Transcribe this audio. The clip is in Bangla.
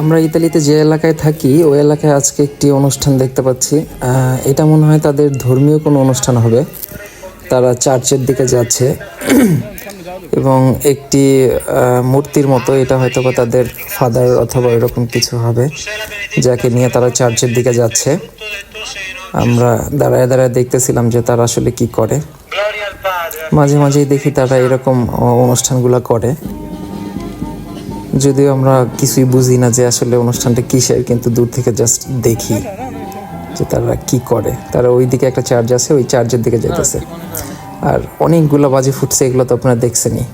আমরা ইতালিতে যে এলাকায় থাকি, ওই এলাকায় আজকে একটি অনুষ্ঠান দেখতে পাচ্ছি। এটা মনে হয় তাদের ধর্মীয় কোনো অনুষ্ঠান হবে। তারা চার্চের দিকে যাচ্ছে। এবং একটি মূর্তির মতো এটা হয়তো বা তাদের ফাদার অথবা এরকম কিছু হবে, যাকে নিয়ে তারা চার্চের দিকে যাচ্ছে। আমরা দাঁড়ায় দাঁড়ায় দেখতেছিলাম যে তারা আসলে কি করে। মাঝে মাঝেই দেখি তারা এরকম অনুষ্ঠানগুলো করে। যদিও আমরা কিছুই বুঝি না যে আসলে অনুষ্ঠানটা কিসের, কিন্তু দূর থেকে জাস্ট দেখি যে তারা কি করে। তারা ওই দিকে একটা চার্জ আছে, ওই চার্জের দিকে যেতেছে আর অনেকগুলো বাজি ফুটছে, এগুলো তো আপনারা দেখছেনই।